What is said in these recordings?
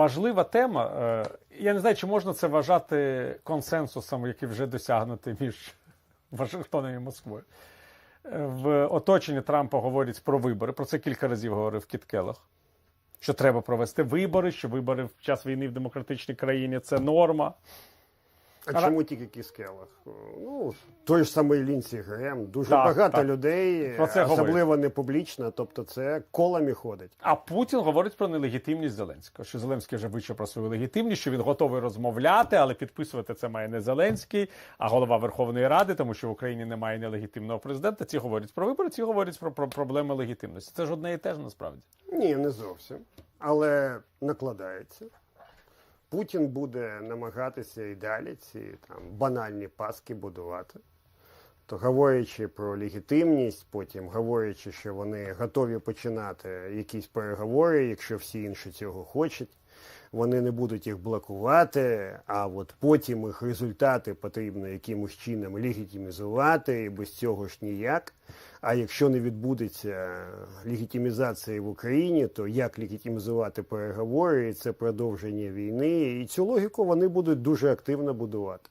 Важлива тема. е, Я не знаю, чи можна це вважати консенсусом, який вже досягнутий між Вашингтоном і Москвою. Е, В оточенні Трампа говорять про вибори. Про це кілька разів говорив Кіт Келлах, Що треба провести вибори, що вибори в час війни в демократичній країні це норма. А Ра- чому тільки Кіскелах? Ну, той ж самий Лінсі Грем, дуже Так, багато так. людей, Про це особливо не публічно, тобто це колами ходить. А Путін говорить про нелегітимність Зеленського. Що Зеленський вже вичав про свою легітимність, що він готовий розмовляти, але підписувати це має не Зеленський, а голова Верховної Ради, тому що в Україні немає нелегітимного президента. Ці говорять про вибори, ці говорять про, про проблеми легітимності. Це ж одне і те ж насправді. Ні, не зовсім. Але накладається. Путін буде намагатися і далі ці там банальні паски будувати. То говорячи про легітимність, потім говорячи, що вони готові починати якісь переговори, якщо всі інші цього хочуть, вони не будуть їх блокувати, а от потім їх результати потрібно якимось чином легітимізувати, і без цього ж ніяк. А якщо не відбудеться легітимізації в Україні, то як легітимізувати переговори, і це продовження війни, і цю логіку вони будуть дуже активно будувати.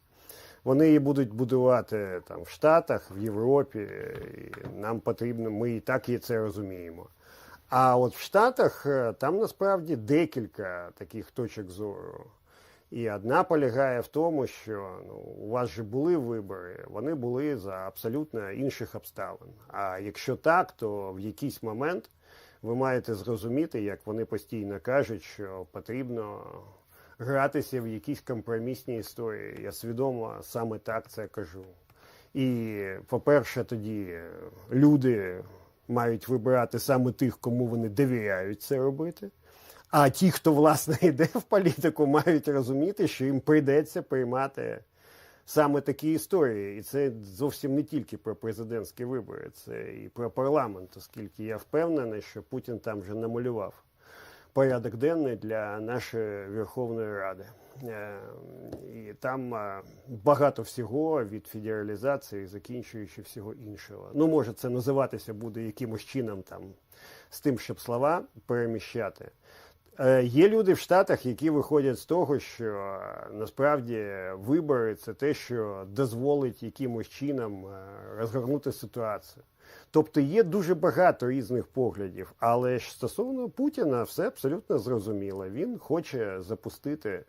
Вони її будуть будувати там в Штатах, в Європі. І нам потрібно, ми і так і це розуміємо. А от в Штатах е, там насправді декілька таких точок зору. І одна полягає в тому, що ну, у вас же були вибори, вони були за абсолютно інших обставин. А якщо так, то в якийсь момент ви маєте зрозуміти, як вони постійно кажуть, що потрібно гратися в якісь компромісні історії. Я свідомо саме так це кажу. І, по-перше, тоді люди мають вибирати саме тих, кому вони довіряють це робити. А ті, хто власне йде в політику, мають розуміти, що їм прийдеться приймати саме такі історії. І це зовсім не тільки про президентські вибори, це і про парламент, оскільки я впевнений, що Путін там вже намалював порядок денний для нашої Верховної Ради. Е, І там е, багато всього від федералізації, закінчуючи всього іншого. Ну, може, це називатися буде якимось чином там з тим, щоб слова переміщати. Е, Є люди в Штатах, які виходять з того, що насправді вибори це те, що дозволить якимось чином розгорнути ситуацію. Тобто є дуже багато різних поглядів, але ж стосовно Путіна все абсолютно зрозуміло. Він хоче запустити,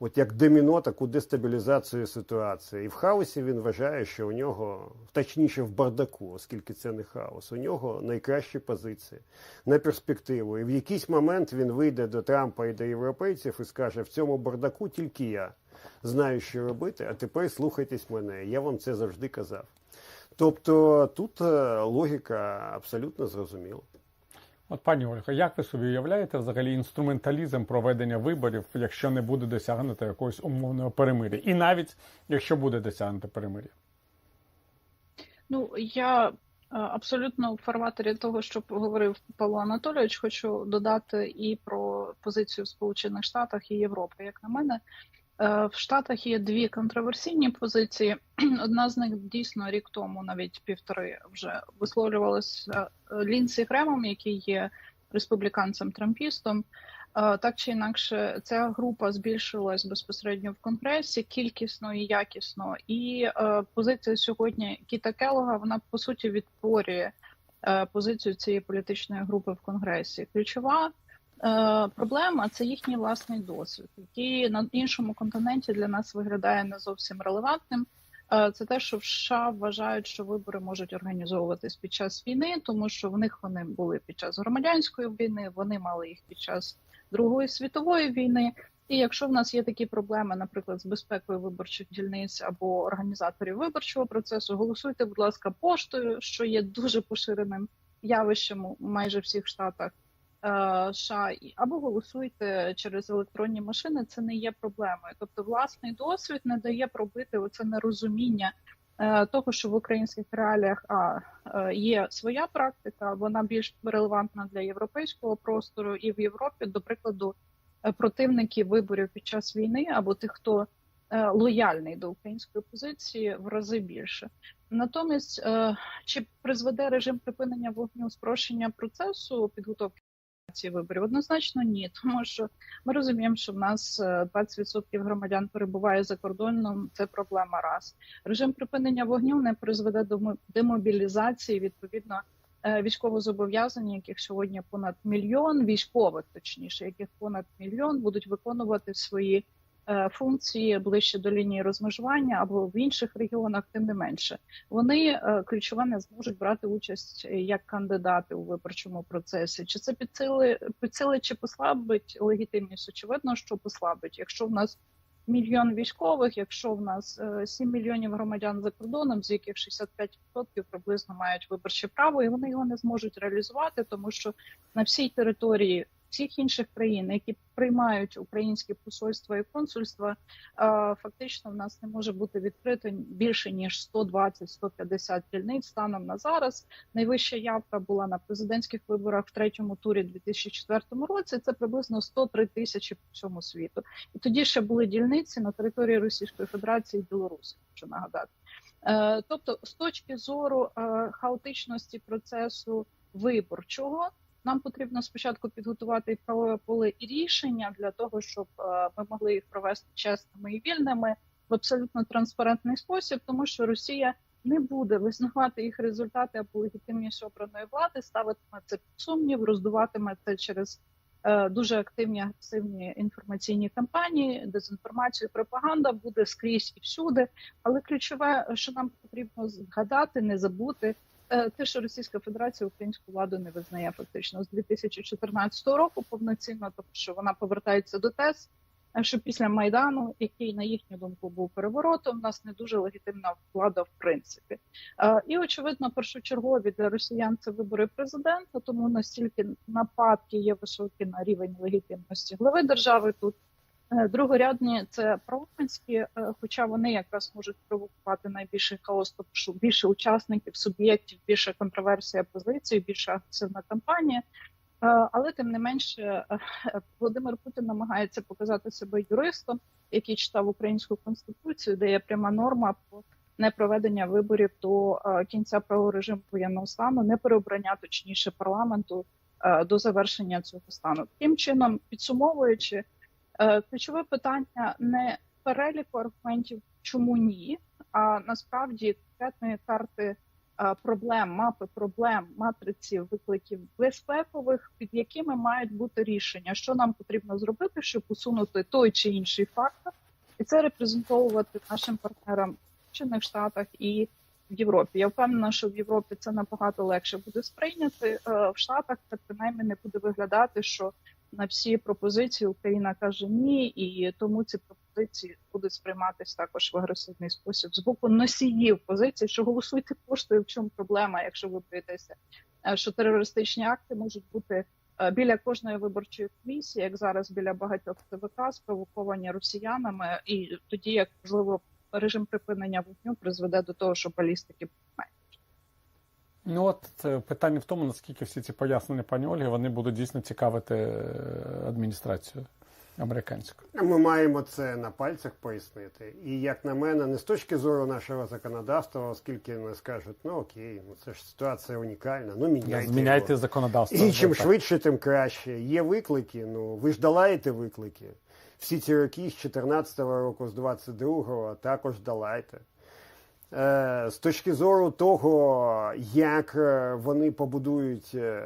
от як доміно, таку дестабілізацію ситуації. І в хаосі він вважає, що у нього, точніше, в бардаку, оскільки це не хаос, у нього найкращі позиції на перспективу. І в якийсь момент він вийде до Трампа і до європейців і скаже: в цьому бардаку тільки я знаю, що робити, а тепер слухайтесь мене. Я вам це завжди казав. Тобто тут е, логіка абсолютно зрозуміла. От пані Ольга, як ви собі уявляєте взагалі інструменталізм проведення виборів, якщо не буде досягнуто якогось умовного перемиря? І навіть якщо буде досягнуто перемиря? Ну, я е, абсолютно в фарватері того, що говорив Павло Анатолійович, хочу додати і про позицію в Сполучених Штатах і Європи. Як на мене, в Штатах є дві контроверсійні позиції. Одна з них дійсно рік тому, навіть півтори, вже висловлювалася е, Лінсі Гремом, який є республіканцем-трампістом. Е, Так чи інакше, ця група збільшилась безпосередньо в конгресі кількісно і якісно. І е, позиція сьогодні Кіта Келога вона по суті відтворює е, позицію цієї політичної групи в конгресі. Ключова е, проблема це їхній власний досвід, який на іншому континенті для нас виглядає не зовсім релевантним. Е, Це те, що в США вважають, що вибори можуть організовуватись під час війни, тому що в них вони були під час громадянської війни, вони мали їх під час Другої світової війни. І якщо в нас є такі проблеми, наприклад, з безпекою виборчих дільниць або організаторів виборчого процесу, голосуйте, будь ласка, поштою, що є дуже поширеним явищем у майже всіх штатах е, США, або голосуйте через електронні машини. Це не є проблемою. Тобто, власний досвід не дає пробити оце нерозуміння е, того, що в українських реаліях а е, є своя практика, вона більш релевантна для європейського простору, і в Європі, до прикладу, е, противники виборів під час війни або тих, хто е, лояльний до української позиції, в рази більше. Натомість, е, чи призведе режим припинення вогню спрощення процесу підготовки виборів? Однозначно ні, тому що ми розуміємо, що в нас е, 20% громадян перебуває за кордоном. Це проблема. Раз режим припинення вогню не призведе до демобілізації. Відповідно, е, військовозобов'язані, яких сьогодні понад мільйон, військових, точніше, яких понад мільйон будуть виконувати свої е, функції ближче до лінії розмежування або в інших регіонах, тим не менше. Вони е, ключове не зможуть брати участь е, як кандидати у виборчому процесі. Чи це підсили, підсилить чи послабить легітимність? Очевидно, що послабить. Якщо в нас мільйон військових, якщо в нас е, 7 мільйонів громадян за кордоном, з яких 65% приблизно мають виборче право, і вони його не зможуть реалізувати, тому що на всій території всіх інших країн, які приймають українські посольства і консульства, е, фактично в нас не може бути відкрито більше ніж 120-150 дільниць станом на зараз. Найвища явка була на президентських виборах в третьому турі 2004 році. Це приблизно 103 тисячі по всьому світу. І тоді ще були дільниці на території Російської Федерації і Білорусі. Хочу нагадати. Е, тобто, з точки зору е, хаотичності процесу виборчого, нам потрібно спочатку підготувати правове поле і рішення для того, щоб е, ми могли їх провести чесними і вільними в абсолютно транспарентний спосіб, тому що Росія не буде визнавати їх результати або легітимність обраної влади, ставитиме це під сумнів, роздуватиме це через е, дуже активні агресивні інформаційні кампанії, дезінформацію, пропаганда буде скрізь і всюди. Але ключове, що нам потрібно згадати, не забути. Е, Те, що Російська Федерація українську владу не визнає фактично з 2014 року повноцінно, тому що вона повертається до тез, е, що після майдану, який на їхню думку був переворотом, у нас не дуже легітимна влада в принципі. Е, І очевидно, першочергові для росіян це вибори президента, тому настільки нападки є високі на рівень легітимності глави держави тут. Е, Другорядні це парламентські, е, хоча вони якраз можуть провокувати найбільший хаос, тому що більше учасників, суб'єктів, більше контроверсія позицій, більша агресивна кампанія. Е, Але тим не менше, Володимир Путін намагається показати себе юристом, який читав українську конституцію, де є пряма норма про непроведення виборів до кінця правого режиму воєнного стану, не переобрання точніше парламенту до завершення цього стану. Таким чином, підсумовуючи, ключове питання не переліку аргументів, чому ні, а насправді конкретної карти е, проблем, мапи проблем, матриці викликів безпекових, під якими мають бути рішення, що нам потрібно зробити, щоб усунути той чи інший фактор, і це репрезентовувати нашим партнерам в Сполучених Штатах і в Європі. Я впевнена, що в Європі це набагато легше буде сприйняти. Е, В Штатах це принаймні не буде виглядати, що на всі пропозиції Україна каже ні, і тому ці пропозиції будуть сприйматися також в агресивний спосіб з боку носіїв позицій, що голосуйте поштою. В чому проблема, якщо ви боїтеся, е, що терористичні акти можуть бути е, біля кожної виборчої комісії, як зараз біля багатьох ТВК, спровоковані росіянами, і тоді як можливо режим припинення вогню призведе до того, що балістики помають. Ну от це питання в тому, наскільки всі ці пояснення пані Ольги вони будуть дійсно цікавити е, адміністрацію американську. Ми маємо це на пальцях пояснити. І як на мене, не з точки зору нашого законодавства, оскільки вони скажуть, ну окей, ну це ж ситуація унікальна, ну міняйте. Зміняйте його. законодавство. І чим Так. швидше, тим краще. Є виклики. Ну ви ж долаєте виклики. Всі ці роки з 14-го року, з 22-го також долайте. Е, З точки зору того, як е, вони побудують е,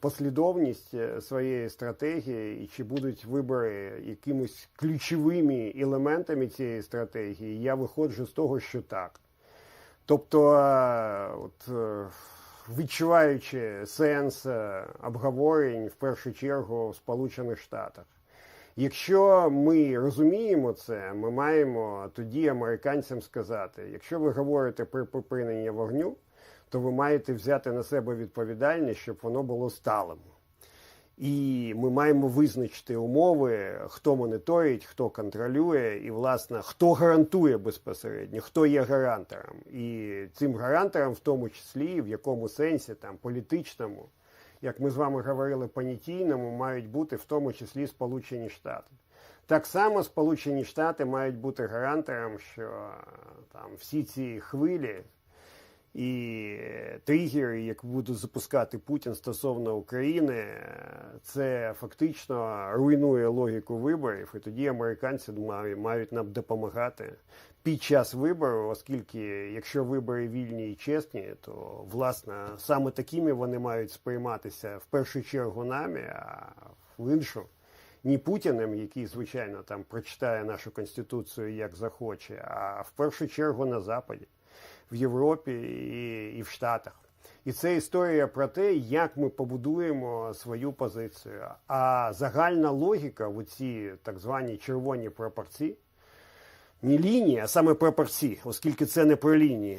послідовність своєї стратегії, і чи будуть вибори якимось ключовими елементами цієї стратегії, я виходжу з того, що так. Тобто, от, відчуваючи сенс обговорень в першу чергу в Сполучених Штатах. Якщо ми розуміємо це, ми маємо тоді американцям сказати: якщо ви говорите про припинення вогню, то ви маєте взяти на себе відповідальність, щоб воно було сталим. І ми маємо визначити умови, хто моніторить, хто контролює, і, власне, хто гарантує безпосередньо, хто є гарантером. І цим гарантером, в тому числі, в якому сенсі там політичному, як ми з вами говорили, понятійному, мають бути в тому числі Сполучені Штати. Так само Сполучені Штати мають бути гарантером, що там всі ці хвилі І тригери, які буде запускати Путін стосовно України, це фактично руйнує логіку виборів, і тоді американці мають нам допомагати під час вибору, оскільки якщо вибори вільні і чесні, то власне саме такими вони мають сприйматися в першу чергу нами, а в іншу ні Путіним, який, звичайно, там прочитає нашу конституцію як захоче, а в першу чергу на Западі, в Європі і, і в Штатах. І це історія про те, як ми побудуємо свою позицію. А загальна логіка в ці так звані червоні пропорції, не лінії, а саме пропорції, оскільки це не про лінії,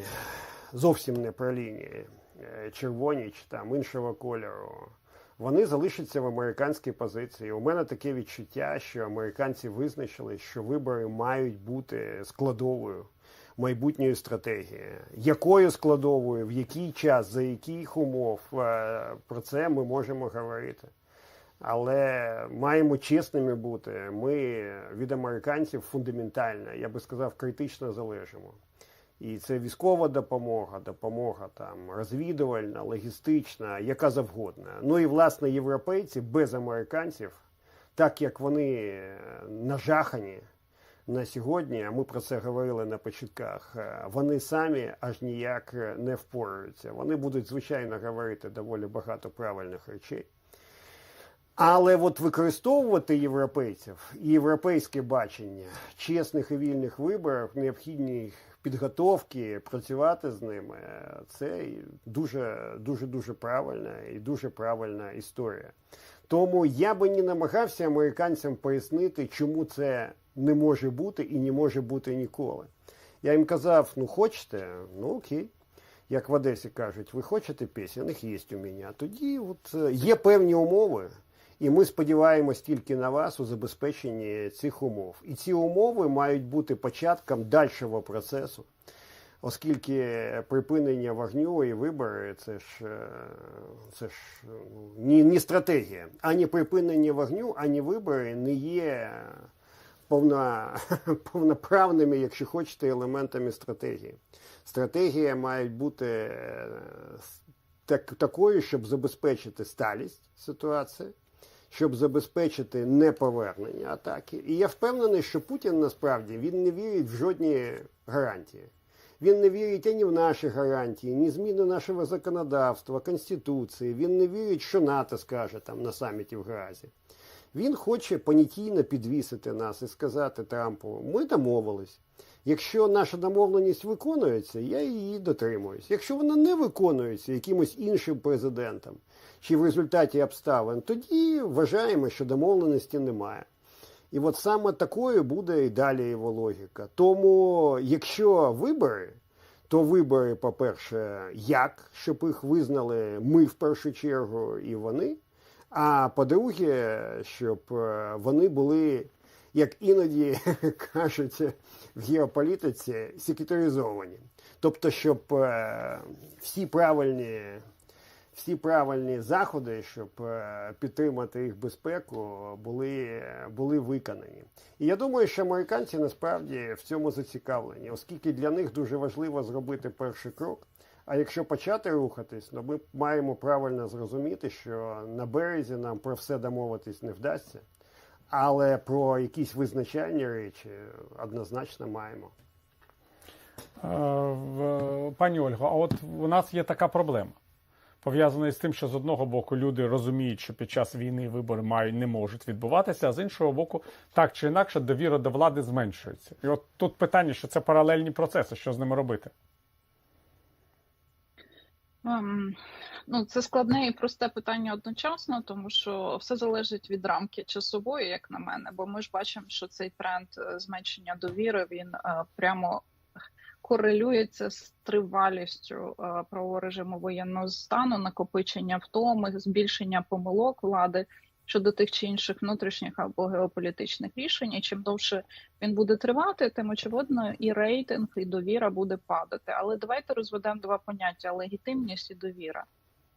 зовсім не про лінії, е, червоні чи там іншого кольору. Вони залишаться в американській позиції. У мене таке відчуття, що американці визначили, що вибори мають бути складовою майбутньої стратегії. Якою складовою, в який час, за яких умов е, про це ми можемо говорити. Але маємо чесними бути. Ми від американців фундаментально, я би сказав, критично залежимо. І це військова допомога, допомога там розвідувальна, логістична, яка завгодна. Ну і власне європейці без американців, так як вони е, нажахані на сьогодні, а ми про це говорили на початках, е, вони самі аж ніяк не впораються. Вони будуть звичайно говорити доволі багато правильних речей. Але от використовувати європейців і європейське бачення чесних і вільних виборів, необхідні підготовки, працювати з ними, це дуже дуже дуже правильна і дуже правильна історія. Тому я би не намагався американцям пояснити, чому це не може бути і не може бути ніколи. Я їм казав: ну хочете, ну окей. Як в Одесі кажуть, ви хочете пісень, їх є у мене. Тоді от е, є певні умови. І ми сподіваємось тільки на вас у забезпеченні цих умов. І ці умови мають бути початком дальшого процесу, оскільки припинення вогню і вибори це ж е, це ж не, не стратегія. Ані припинення вогню, ані вибори не є повна, повноправними, якщо хочете, елементами стратегії. Стратегія має бути е, так, такою, щоб забезпечити сталість ситуації щоб забезпечити неповернення атаки. І я впевнений, що Путін насправді він не вірить в жодні гарантії. Він не вірить ані в наші гарантії, ні зміни нашого законодавства, Конституції. Він не вірить, що НАТО скаже там на саміті в Гразі. Він хоче понятійно підвісити нас і сказати Трампу: ми домовились. Якщо наша домовленість виконується, я її дотримуюсь. Якщо вона не виконується якимось іншим президентом чи в результаті обставин, тоді вважаємо, що домовленості немає. І от саме такою буде і далі його логіка. Тому, якщо вибори, то вибори, по-перше, як, щоб їх визнали ми в першу чергу і вони. А по-друге, щоб е, вони були як іноді кажуть в геополітиці, секретаризовані. Тобто, щоб е, всі правильні всі правильні заходи, щоб е, підтримати їх безпеку, були, були виконані. І я думаю, що американці насправді в цьому зацікавлені, оскільки для них дуже важливо зробити перший крок. А якщо почати рухатись, то ми маємо правильно зрозуміти, що на березі нам про все домовитись не вдасться. Але про якісь визначальні речі однозначно маємо. Е, Пані Ольго, а от у нас є така проблема. Пов'язана з тим, що з одного боку люди розуміють, що під час війни вибори мають не можуть відбуватися, а з іншого боку, так чи інакше, довіра до влади зменшується. І от тут питання, що це паралельні процеси, що з ними робити? Ем, Ну, це складне і просте питання одночасно, тому що все залежить від рамки часової, як на мене. Бо ми ж бачимо, що цей тренд е, зменшення довіри він е, прямо корелюється з тривалістю е, правового режиму воєнного стану, накопичення втоми, збільшення помилок влади щодо тих чи інших внутрішніх або геополітичних рішень. І чим довше він буде тривати, тим очевидно і рейтинг, і довіра буде падати. Але давайте розведемо два поняття: легітимність і довіра.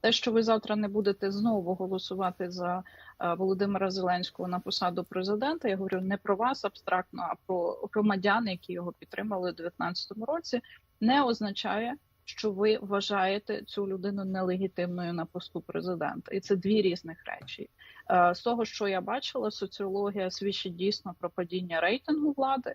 Те, що ви завтра не будете знову голосувати за е, Володимира Зеленського на посаду президента, я говорю не про вас абстрактно, а про громадян, які його підтримали у 2019 році, не означає, що ви вважаєте цю людину нелегітимною на посту президента, і це дві різних речі. Е, З того, що я бачила, соціологія свідчить дійсно про падіння рейтингу влади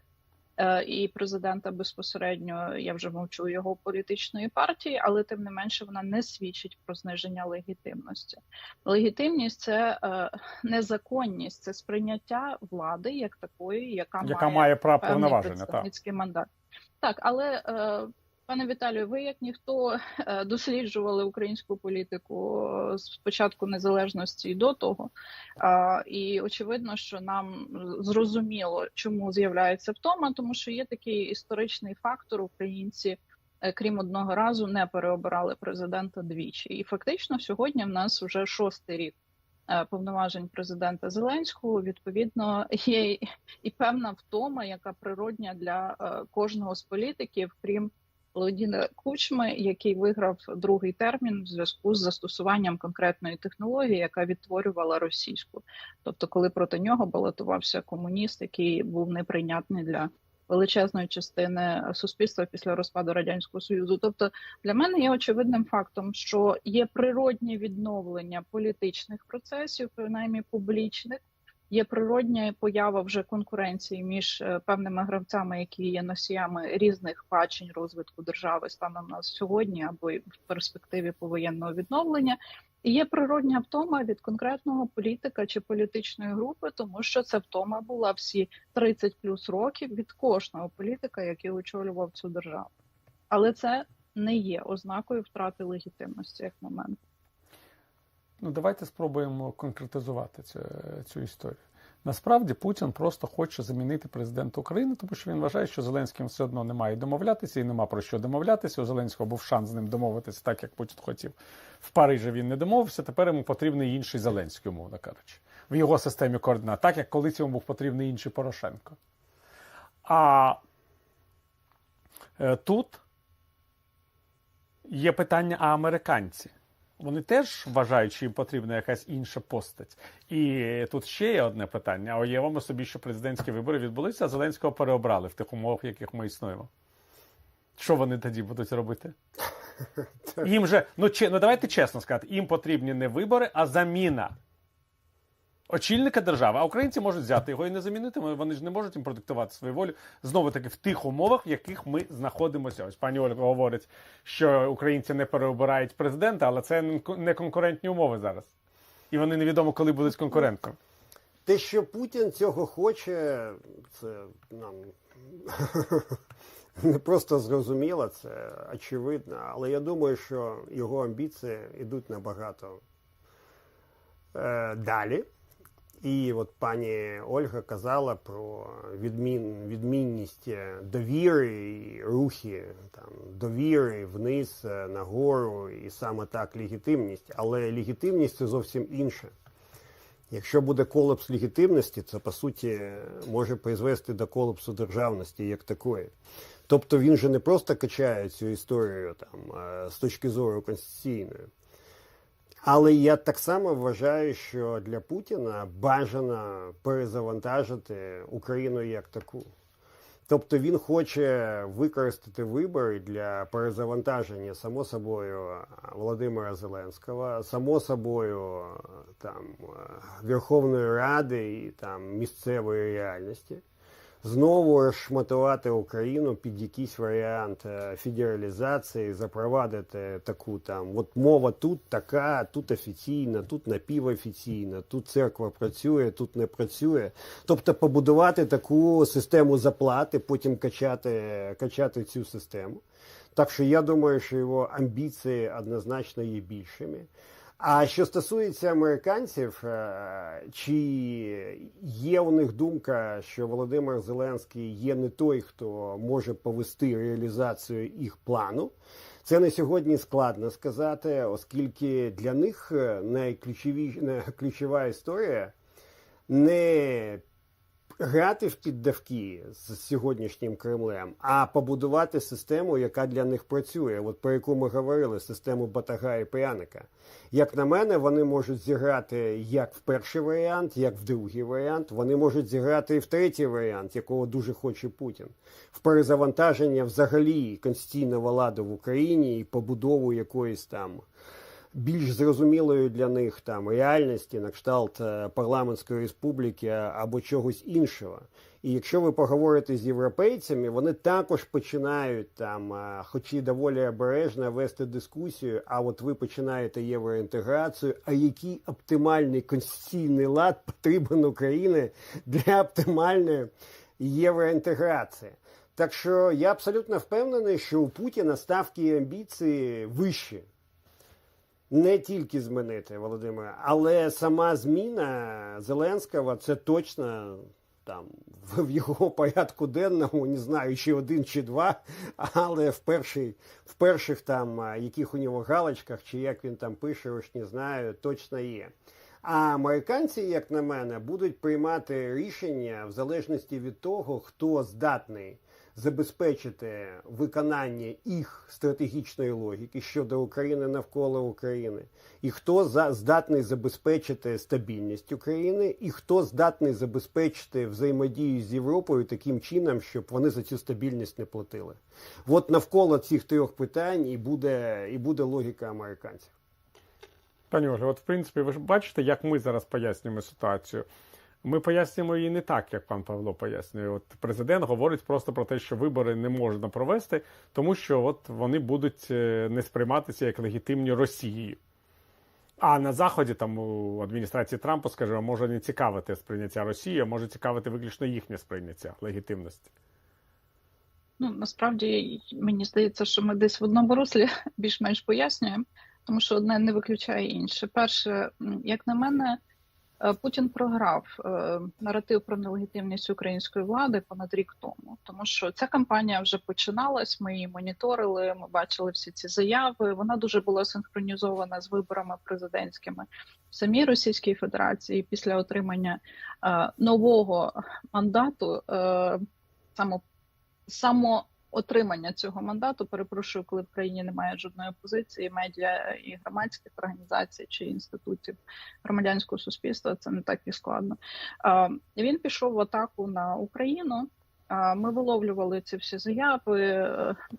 е, і президента безпосередньо. Я вже мовчу його політичної партії, але тим не менше вона не свідчить про зниження легітимності. Легітимність це е, незаконність, це сприйняття влади як такої, яка, Яка має має право повноваження, так. мандат. Так, але пане Віталію, ви як ніхто е, досліджували українську політику е, з початку незалежності до того. І очевидно, що нам зрозуміло, чому з'являється втома, тому що є такий історичний фактор. Українці, е, крім одного разу, не переобирали президента двічі. І фактично сьогодні в нас вже шостий рік. Повноважень президента Зеленського відповідно є і- певна втома, яка природня для кожного з політиків, крім Володіна Кучми, який виграв другий термін в зв'язку з застосуванням конкретної технології, яка відтворювала російську. Тобто, коли проти нього балотувався комуніст, який був неприйнятний для величезної частини суспільства після розпаду радянського союзу. Тобто, для мене є очевидним фактом, що є природнє відновлення політичних процесів, принаймні публічних. Є природня поява вже конкуренції між е, певними гравцями, які є носіями різних бачень розвитку держави станом на сьогодні або в перспективі повоєнного відновлення. І є природня втома від конкретного політика чи політичної групи, тому що ця втома була всі 30 плюс років від кожного політика, який очолював цю державу. Але це не є ознакою втрати легітимності, як на мене. Ну, давайте спробуємо конкретизувати цю, цю історію. Насправді Путін просто хоче замінити президента України, тому що він вважає, що Зеленським все одно немає домовлятися і нема про що домовлятися. У Зеленського був шанс з ним домовитися так, як Путін хотів. В Парижі він не домовився. Тепер йому потрібний інший Зеленський, умовно кажучи, в його системі координат, так як колись йому був потрібний інший Порошенко. А е, тут є питання, а американці. Вони теж вважають, що їм потрібна якась інша постать. І тут ще є одне питання: а уявимо собі, що президентські вибори відбулися, а Зеленського переобрали в тих умовах, в яких ми існуємо. Що вони тоді будуть робити? Їм же, ну, чи ну давайте чесно сказати, їм потрібні не вибори, а заміна очільника держави. А українці можуть взяти його і не замінити. Вони ж не можуть їм продиктувати свою волю знову таки в тих умовах, в яких ми знаходимося. Ось пані Ольга говорить, що українці не переобирають президента, але це не конкурентні умови зараз. І вони невідомо, коли будуть конкурентком. Те, що Путін цього хоче, це нам не просто зрозуміло, це очевидно. Але я думаю, що його амбіції йдуть набагато е, далі. І от пані Ольга казала про відмін, відмінність е, довіри і рухи там, довіри вниз, е, нагору, і саме так легітимність. Але легітимність це зовсім інше. Якщо буде колапс легітимності, це по суті може призвести до колапсу державності як такої. Тобто він же не просто качає цю історію там е, з точки зору конституційної. Але я так само вважаю, що для Путіна бажано перезавантажити Україну як таку. Тобто він хоче використати вибори для перезавантаження, само собою, Володимира Зеленського, само собою, там Верховної Ради і там місцевої реальності. Знову розшматувати Україну під якийсь варіант е, федералізації, запровадити таку там от мова тут така, тут офіційна, тут напівофіційна, тут церква працює, тут не працює. Тобто побудувати таку систему заплати, потім качати, качати цю систему. Так що я думаю, що його амбіції однозначно є більшими. А що стосується американців, е, чи є у них думка, що Володимир Зеленський є не той, хто може повести реалізацію їх плану? Це на сьогодні складно сказати, оскільки для них найключові- ключова історія не грати в піддавки з сьогоднішнім Кремлем, а побудувати систему, яка для них працює, от про яку ми говорили, систему батага і пряника. Як на мене, вони можуть зіграти як в перший варіант, як в другий варіант. Вони можуть зіграти і в третій варіант, якого дуже хоче Путін, в перезавантаження взагалі конституційного ладу в Україні і побудову якоїсь там більш зрозумілою для них там реальності на кшталт е, парламентської республіки або чогось іншого. І якщо ви поговорите з європейцями, вони також починають там, е, хоч і доволі обережно вести дискусію. А от ви починаєте євроінтеграцію. А який оптимальний конституційний лад потрібен Україні для оптимальної євроінтеграції? Так що я абсолютно впевнений, що у Путіна ставки і амбіції вищі не тільки змінити Володимира, але сама зміна Зеленського це точно там в його порядку денному, не знаю, чи один чи два, але в перший, в перших там яких у нього галочках, чи як він там пише, уж не знаю, точно є. А американці, як на мене, будуть приймати рішення в залежності від того, хто здатний забезпечити виконання їх стратегічної логіки щодо України навколо України, і хто за здатний забезпечити стабільність України, і хто здатний забезпечити взаємодію з Європою таким чином, щоб вони за цю стабільність не платили. От навколо цих трьох питань і буде, і буде логіка американців. Пані Ольга, от в принципі, ви ж бачите, як ми зараз пояснюємо ситуацію. Ми пояснюємо її не так, як пан Павло пояснює. От президент говорить просто про те, що вибори не можна провести, тому що от вони будуть е, не сприйматися як легітимні Росією. А на Заході, там у адміністрації Трампа, скажімо, може не цікавити сприйняття Росії, а може цікавити виключно їхнє сприйняття легітимності. Ну насправді мені здається, що ми десь в одному руслі більш-менш пояснюємо, тому що одне не виключає інше. Перше, як на мене, Путін програв е, наратив про нелегітимність української влади понад рік тому, тому що ця кампанія вже починалась. Ми її моніторили. Ми бачили всі ці заяви. Вона дуже була синхронізована з виборами президентськими в самій Російській Федерації після отримання е, нового мандату. Е, само само отримання цього мандату, перепрошую, коли в країні немає жодної опозиції, медіа і громадських організацій чи інститутів громадянського суспільства, це не так і складно. Він пішов в атаку на Україну. Ми виловлювали ці всі заяви,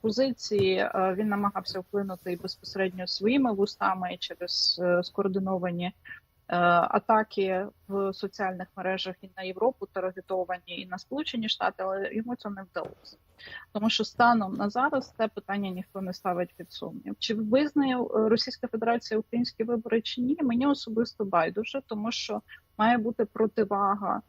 позиції. Він намагався вплинути і безпосередньо своїми вустами через е, скоординовані атаки в соціальних мережах і на Європу таргетовані, і на Сполучені Штати, але йому це не вдалося. Тому що станом на зараз це питання ніхто не ставить під сумнів. Чи визнає е, Російська Федерація українські вибори чи ні? Мені особисто байдуже, тому що має бути противага е,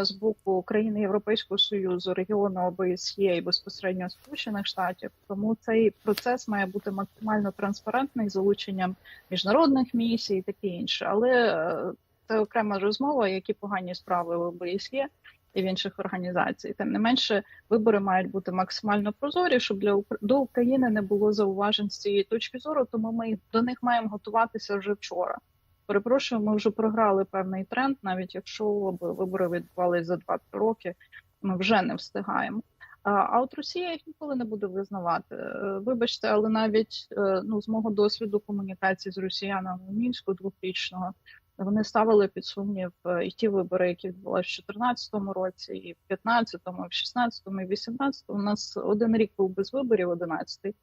з боку країни Європейського союзу, регіону ОБСЄ і безпосередньо Сполучених Штатів. Тому цей процес має бути максимально транспарентний з залученням міжнародних місій і таке інше. Але е, це окрема розмова, які погані справи в ОБСЄ і в інших організацій. Тим не менше, вибори мають бути максимально прозорі, щоб для до України не було зауважень з цієї точки зору. Тому ми до них маємо готуватися вже вчора. Перепрошую, ми вже програли певний тренд, навіть якщо вибори відбувалися за 2-3 роки, ми вже не встигаємо. А, от Росія їх ніколи не буде визнавати. Е, Вибачте, але навіть е, ну з мого досвіду комунікації з росіянами у мінську двохрічного вони ставили під сумнів е, і ті вибори, які відбулися в 2014 році, і в 2015, і в 2016, і в 2018. У нас один рік був без виборів, 11-й.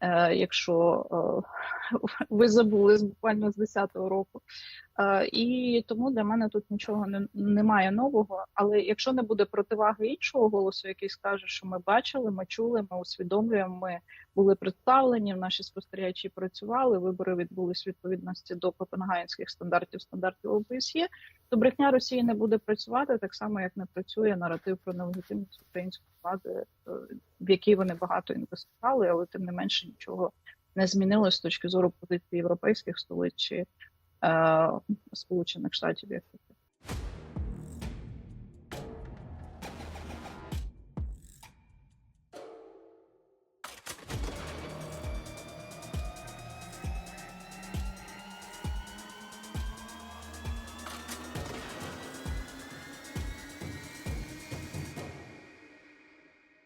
Е, Якщо е, ви забули буквально з 10-го року, і тому для мене тут нічого не, немає нового. Але якщо не буде противаги іншого голосу, який скаже, що ми бачили, ми чули, ми усвідомлюємо, ми були представлені, наші спостерігачі працювали, вибори відбулись відповідності до копенгагенських стандартів, стандартів ОБСЄ, то брехня Росії не буде працювати так само, як не працює наратив про нелегітимність української влади, е, в який вони багато інвестували, але тим не менше нічого не змінилось з точки зору позиції європейських столиць е, Сполучених Штатів.